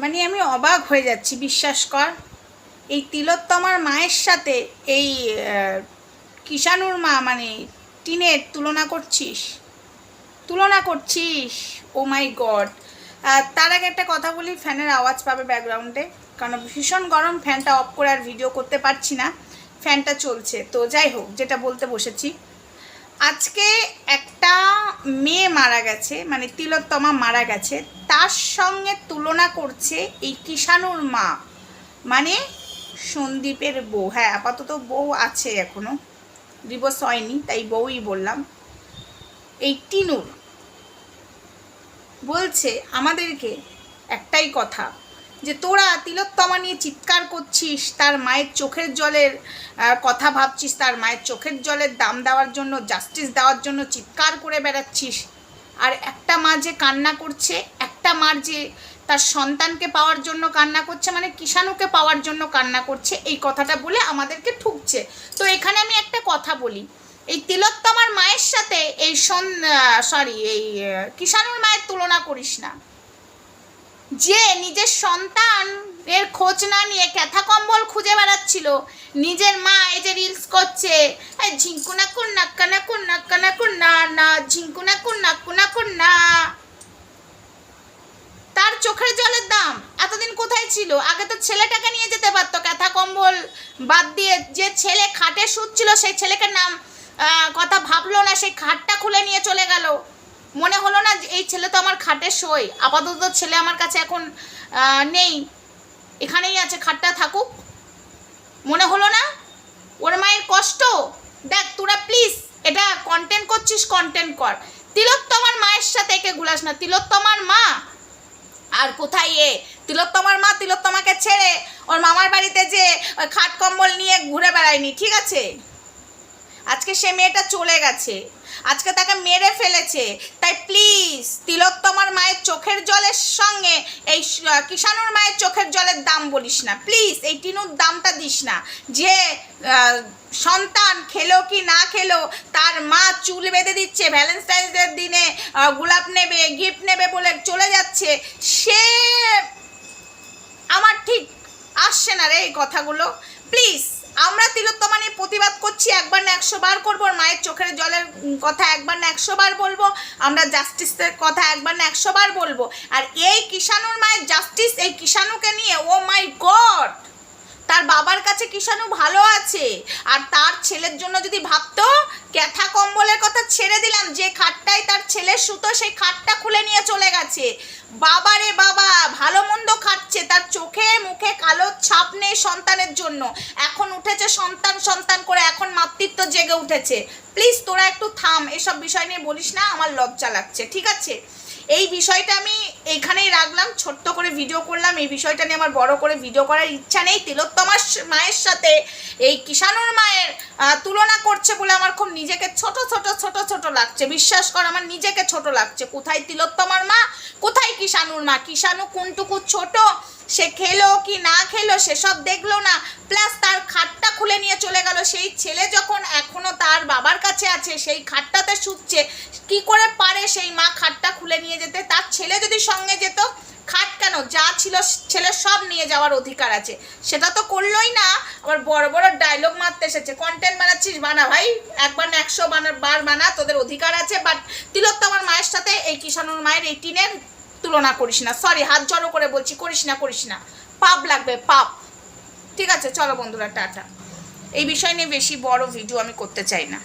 মানে আমি অবাক হয়ে যাচ্ছি, বিশ্বাস কর। এই তিলোত্তমার মায়ের সাথে এই কিষাণুর মা মানে টিনের তুলনা করছিস? তুলনা করছিস? ও মাই গড তার আগে একটা কথা বলি, ফ্যানের আওয়াজ পাবে ব্যাকগ্রাউন্ডে, কারণ ভীষণ গরম, ফ্যানটা অফ করে আর ভিডিও করতে পারছি না, ফ্যানটা চলছে। তো যাই হোক, যেটা বলতে বসেছি আজকে একটা মেয়ে মারা গেছে মানে তিলোত্তমা মারা গেছে। তার সঙ্গে তুলনা করছে এই কিষাণুর মা মানে সন্দীপের বউ। হ্যাঁ আপাতত বউ আছে এখনও দিবস হয়নি, তাই বউই বললাম। এই টিনুর বলছে, আমাদেরকে একটাই কথা যে তোরা তিলোত্তমা নিয়ে চিৎকার করছিস, তার মায়ের চোখের জলের কথা ভাবছিস, তার মায়ের চোখের জলের দাম দেওয়ার জন্য জাস্টিস দেওয়ার জন্য চিৎকার করে বেড়াচ্ছিস। আর একটা মা যে কান্না করছে, একটা মার যে তার সন্তানকে পাওয়ার জন্য কান্না করছে মানে কিষাণুকে পাওয়ার জন্য কান্না করছে, এই কথাটা বলে আমাদেরকে ঠুকছে। তো এখানে আমি একটা কথা বলি, এই তিলোত্তমার মায়ের সাথে এই সন সরি এই কিষাণুর মায়ের তুলনা করিস না। যে নিজের সন্তান এর খোঁজ না নিয়ে ক্যাথা কম্বল খুঁজে বেড়াচ্ছিল। নিজের মা এই যে রিলস করছে, এই ঝিঙ্কুনা কুন নাক্কানা কুন নাক্কানা কুন না না ঝিঙ্কুনা কুন নাক্কুনা কুন না। তার চোখের জলের দাম এতদিন কোথায় ছিল? আগে তো ছেলেটাকে নিয়ে যেতে পারতো, ক্যাথা কম্বল বাদ দিয়ে যে ছেলে খাটে শুচ্ছিল, সেই ছেলেকে নাম কথা ভাবলো না, সেই খাটটা খুলে নিয়ে চলে না এই ছেলে তো আমার খাটে শোয় আপাতত ছেলে আমার কাছে এখন নেই। এখানেই আছে, খাটটা থাকুক। মনে হলো না? ওর মায়ের কষ্ট? দেখ তোরা প্লিজ এটা কন্টেন্ট করছিস কন্টেন্ট কর। তিলোত্তমার মায়ের সাথে একে গুলাস না। তিলোত্তমার মা। আর কোথায় এ? তিলোত্তমার মা তিলোত্তমাকে ছেড়ে ওর মামার বাড়িতে যে খাট কম্বল নিয়ে ঘুরে বেড়ায়নি, ঠিক আছে? আজকে সে মেয়েটা চলে গেছে। আজকে তাকে মেরে ফেলেছে। তাই প্লিজ তিলোত্তমার মায়ের চোখের জলের সঙ্গে এই কিষাণুর মায়ের চোখের জলের দাম বলিস না। প্লিজ এই টিনুর দামটা দিস না। যে সন্তান খেলো কি না খেলো, তার মা চুল বেঁধে দিচ্ছে ভ্যালেন্টাইন্স ডের দিনে গোলাপ নেবে গিফট নেবে বলে চলে যাচ্ছে, সে আমার ঠিক আসছে না রে এই কথাগুলো। প্লিজ আমরা তিলোত্তমা নিয়ে প্রতিবাদ করছি, একবার না একশো বার করব মায়ের চোখের জলের কথা একবার না একশো বার বলব, আমরা জাস্টিসের কথা একবার না একশো বার বলব। আর এই কিষাণুর মায়ের জাস্টিস এই কিষাণুকে নিয়ে, ও মাই গড! তার বাবার কাছে কিষাণু ভালো আছে, আর তার ছেলের জন্য যদি ভাবতো, ক্যাথা কম্বলের কথা ছেড়ে দিলাম, যে খাটটাই তার ছেলের সুতো, সেই খাটটা খুলে নিয়ে চলে গেছে। বাবা রে বাবা, ভালো মন্দ ছাপ নেই সন্তানের জন্য। এখন উঠেছে সন্তান সন্তান করে এখন মাতৃত্ব জেগে উঠেছে। প্লিজ তোরা একটু থাম, এসব বিষয় নিয়ে বলিস না, আমার লজ্জা লাগছে, ঠিক আছে? এই বিষয়টা আমি এখানেই রাখলাম, ছোট্ট করে ভিডিও করলাম, এই বিষয়টা নিয়ে আমার বড় করে ভিডিও করার ইচ্ছা নেই। তিলোত্তমার মায়ের সাথে এই কিষাণুর মায়ের তুলনা করছে বলে আমার খুব নিজেকে ছোট ছোট ছোট ছোট লাগছে। বিশ্বাস কর, আমার নিজেকে ছোট লাগছে। কোথায় তিলোত্তমার মা, কোথায় কিষাণুর মা? কিষাণু কোনটুকু ছোট, সে খেলো কি না খেলো, সেসব দেখল না। প্লাস তার খাটটা খুলে নিয়ে চলে গেল। সেই ছেলে যখন এখনও কাছে আছে, সেই খাটটাতে শুচ্ছে কি করে পারে সেই মা খাটটা খুলে নিয়ে যেতে? তার ছেলে যদি সঙ্গে যেত, খাট কেন? যা ছিল ছেলের সব নিয়ে যাওয়ার অধিকার আছে। সেটা তো করলোই না। আবার বড় বড় ডায়লগ মারতে এসেছে। কন্টেন্ট বানাচ্ছিস, বানা ভাই। একবার একশো বানা বার বানা, তোদের অধিকার আছে। বাট তিলোত্তমার মায়ের সাথে এই কিষাণুর মায়ের এই টিনের তুলনা করিস না। সরি হাত জড়ো করে বলছি, করিস না করিস না। পাপ লাগবে, পাপ। ঠিক আছে, চলো বন্ধুরা, টাটা। এই বিষয় নিয়ে বেশি বড় ভিডিও আমি করতে চাই না।